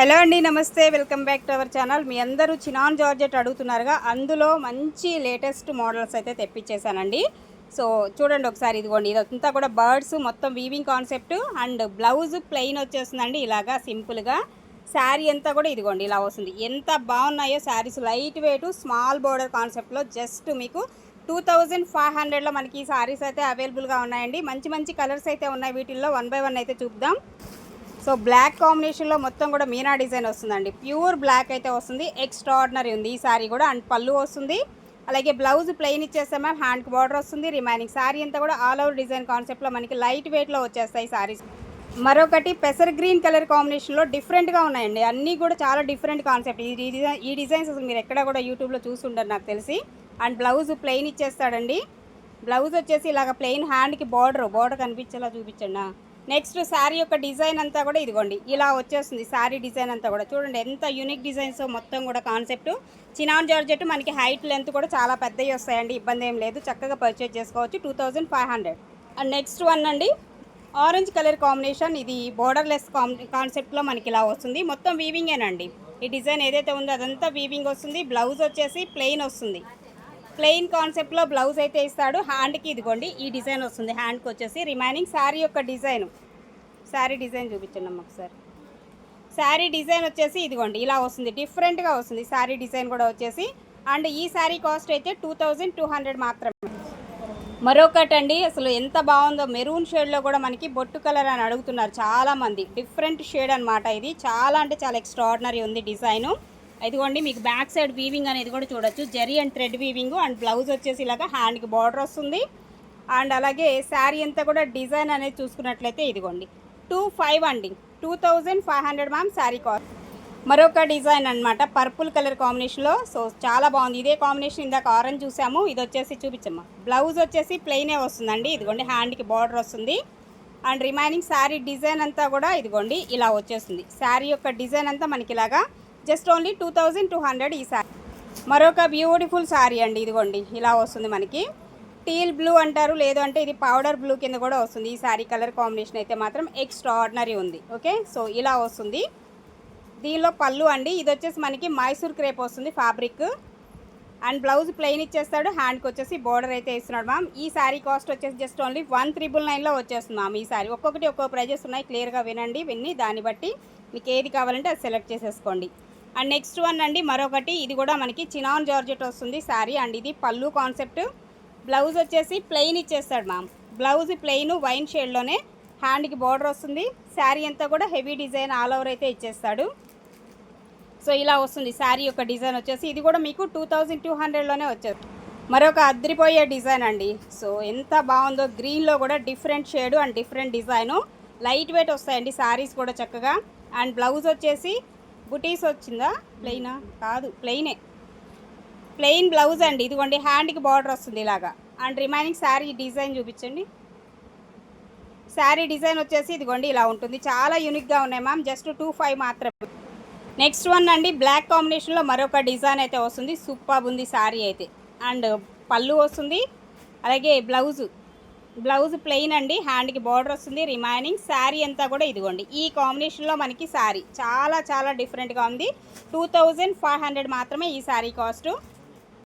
Hello అండి namaste. Welcome back to our channel. మీ అందరూ chinon georgette అడుగుతున్నారుగా. అందులో మంచి లేటెస్ట్ మోడల్స్ అయితే తెప్పించేశానండి. సో చూడండి ఒకసారి ఇదిగోండి. ఇదంతా కూడా బర్డ్స్ మొత్తం weaving concept and blouse plain వచ్చేస్తుందండి. ఇలాగా సింపుల్గా శారీ అంతా కూడా ఇదిగోండి ఇలా వస్తుంది. ఎంత బాగున్నాయో saris light weight small border కాన్సెప్ట్లో జస్ట్ మీకు టూ థౌజండ్ ఫైవ్ హండ్రెడ్లో మనకి ఈ సారీస్ అయితే అవైలబుల్గా ఉన్నాయండి. మంచి మంచి కలర్స్ అయితే ఉన్నాయి. వీటిల్లో వన్ బై వన్ అయితే చూద్దాం సో బ్లాక్ కాంబినేషన్లో మొత్తం కూడా మీనా డిజైన్ వస్తుందండి. ప్యూర్ బ్లాక్ అయితే వస్తుంది. ఎక్స్ట్రాడినరీ ఉంది. ఈ సారీ కూడా అండ్ పళ్ళు వస్తుంది. అలాగే బ్లౌజ్ ప్లెయిన్ ఇచ్చేస్తాం మ్యామ్ హ్యాండ్కి బార్డర్ వస్తుంది. రిమైనింగ్ సారీ అంతా కూడా ఆల్ ఓవర్ డిజైన్ కాన్సెప్ట్లో మనకి లైట్ వెయిట్లో వచ్చేస్తాయి సారీస్. మరొకటి పెసర్ గ్రీన్ కలర్ కాంబినేషన్లో డిఫరెంట్గా ఉన్నాయండి. అన్నీ కూడా చాలా డిఫరెంట్ కాన్సెప్ట్ ఈ డిజైన్ ఈ డిజైన్స్ అసలు మీరు ఎక్కడ కూడా యూట్యూబ్లో చూసుంటారు నాకు తెలిసి. అండ్ బ్లౌజ్ ప్లెయిన్ ఇచ్చేస్తాడండి. బ్లౌజ్ వచ్చేసి ఇలాగ ప్లెయిన్ హ్యాండ్కి బార్డర్ బార్డర్ కనిపించేలా చూపించండి. నెక్స్ట్ శారీ యొక్క డిజైన్ అంతా కూడా ఇదిగోండి ఇలా వచ్చేస్తుంది శారీ డిజైన్ అంతా కూడా. చూడండి ఎంత యూనిక్ డిజైన్స్ మొత్తం కూడా కాన్సెప్ట్ చినాన్ జార్జెట్ మనకి హైట్ లెంత్ కూడా చాలా పెద్దవి వస్తాయండి ఇబ్బంది ఏం లేదు. చక్కగా పర్చేజ్ చేసుకోవచ్చు two thousand five hundred and next one అండి ఆరెంజ్ కలర్ కాంబినేషన్ ఇది బోర్డర్లెస్ కాన్సెప్ట్లో మనకి ఇలా వస్తుంది. మొత్తం వీవింగేనండి ఈ డిజైన్ ఏదైతే ఉందో అదంతా వీవింగ్ వస్తుంది. బ్లౌజ్ వచ్చేసి ప్లెయిన్ వస్తుంది. ప్లెయిన్ కాన్సెప్ట్లో బ్లౌజ్ అయితే ఇస్తాడు. హ్యాండ్కి ఇదిగోండి ఈ డిజైన్ వస్తుంది. హ్యాండ్కి వచ్చేసి రిమైనింగ్ శారీ యొక్క డిజైన్. శారీ డిజైన్ చూపించండి అమ్మ ఒకసారి. శారీ డిజైన్ వచ్చేసి ఇదిగోండి ఇలా వస్తుంది. డిఫరెంట్గా వస్తుంది. శారీ డిజైన్ కూడా వచ్చేసి. అండ్ ఈ శారీ కాస్ట్ అయితే టూ థౌజండ్ టూ హండ్రెడ్ మాత్రమే. మరొకటి అండి అసలు ఎంత బాగుందో మెరూన్ షేడ్లో కూడా మనకి బొట్టు కలర్ అని అడుగుతున్నారు చాలామంది. డిఫరెంట్ షేడ్ అనమాట ఇది. చాలా అంటే చాలా ఎక్స్ట్రాడినరీ ఉంది డిజైను. ఇదిగోండి మీకు బ్యాక్ సైడ్ వీవింగ్ అనేది కూడా చూడొచ్చు. Zari and thread weaving and blouse వచ్చేసి ఇలాగా హ్యాండ్కి బార్డర్ వస్తుంది. అండ్ అలాగే శారీ అంతా కూడా డిజైన్ అనేది చూసుకున్నట్లయితే ఇదిగోండి. టూ ఫైవ్ అండి. Two thousand five hundred ma'am sari cost మరొక డిజైన్ అన్నమాట పర్పుల్ కలర్ కాంబినేషన్లో సో చాలా బాగుంది. ఇదే కాంబినేషన్ ఇందాక ఆరెంజ్ చూసాము. ఇది వచ్చేసి చూపించమ్మా. బ్లౌజ్ వచ్చేసి ప్లెయినే వస్తుందండి. ఇదిగోండి హ్యాండ్కి బార్డర్ వస్తుంది. అండ్ రిమైనింగ్ శారీ డిజైన్ అంతా కూడా ఇదిగోండి ఇలా వచ్చేస్తుంది. శారీ యొక్క డిజైన్ అంతా మనకి ఇలాగా just only two thousand two hundred ఈ శారీ మరొక బ్యూటిఫుల్ శారీ అండి ఇదిగోండి. ఇలా వస్తుంది మనకి. టీల్ బ్లూ అంటారు లేదు అంటే ఇది పౌడర్ బ్లూ కింద కూడా వస్తుంది. ఈ శారీ కలర్ కాంబినేషన్ అయితే మాత్రం ఎక్స్ట్రాడినరీ ఉంది. ఓకే సో ఇలా వస్తుంది. దీనిలో పళ్ళు అండి. ఇది వచ్చేసి మనకి మైసూర్ క్రేప్ వస్తుంది ఫ్యాబ్రిక్. అండ్ బ్లౌజ్ ప్లెయిన్ ఇచ్చేస్తాడు. హ్యాండ్కి వచ్చేసి బోర్డర్ అయితే ఇస్తున్నాడు మ్యామ్. ఈ శారీ కాస్ట్ వచ్చేసి జస్ట్ ఓన్లీ వన్ త్రిబుల్ నైన్లో వచ్చేస్తుంది మ్యామ్ ఈ శారీ ఒక్కొక్కటి ఒక్కొక్క ప్రైజెస్ ఉన్నాయి. క్లియర్గా వినండి విన్ని. దాన్ని బట్టి మీకు ఏది కావాలంటే అది సెలెక్ట్ చేసేసుకోండి. అండ్ నెక్స్ట్ వన్ అండి మరొకటి. ఇది కూడా మనకి చినాన్ జార్జెట్ వస్తుంది శారీ. అండ్ ఇది పళ్ళు కాన్సెప్ట్. బ్లౌజ్ వచ్చేసి ప్లెయిన్ ఇచ్చేస్తాడు మ్యామ్. బ్లౌజ్ ప్లెయిన్ వైన్ షేడ్లోనే హ్యాండ్కి బార్డర్ వస్తుంది. శారీ అంతా కూడా హెవీ డిజైన్ ఆల్ ఓవర్ అయితే ఇచ్చేస్తాడు. సో ఇలా వస్తుంది శారీ యొక్క డిజైన్ వచ్చేసి. ఇది కూడా మీకు టూ థౌజండ్ టూ హండ్రెడ్లోనే వచ్చేది మరొక అద్రిపోయే డిజైన్ అండి. సో ఎంత బాగుందో గ్రీన్లో కూడా different shade and different design. Light weight వస్తాయండి శారీస్ కూడా చక్కగా. అండ్ బ్లౌజ్ వచ్చేసి బుటీస్ వచ్చిందా? ప్లెయినా? కాదు ప్లెయినే. ప్లెయిన్ బ్లౌజ్ అండి. ఇదిగోండి హ్యాండ్కి బార్డర్ వస్తుంది ఇలాగా. అండ్ రిమైనింగ్ శారీ డిజైన్ చూపించండి. శారీ డిజైన్ వచ్చేసి ఇదిగోండి ఇలా ఉంటుంది. చాలా యూనిక్గా ఉన్నాయి మ్యామ్. జస్ట్ టూ ఫైవ్ మాత్రమే. నెక్స్ట్ వన్ అండి బ్లాక్ కాంబినేషన్లో మరొక డిజైన్ అయితే వస్తుంది. సూపర్ ఉంది శారీ అయితే. అండ్ పళ్ళు వస్తుంది. అలాగే బ్లౌజు. బ్లౌజ్ ప్లెయిన్ అండి. హ్యాండ్కి బార్డర్ వస్తుంది. రిమైనింగ్ శారీ అంతా కూడా ఇదిగోండి. ఈ కాంబినేషన్లో మనకి శారీ చాలా చాలా డిఫరెంట్గా ఉంది. టూ థౌజండ్ ఫైవ్ హండ్రెడ్ మాత్రమే ఈ శారీ కాస్ట్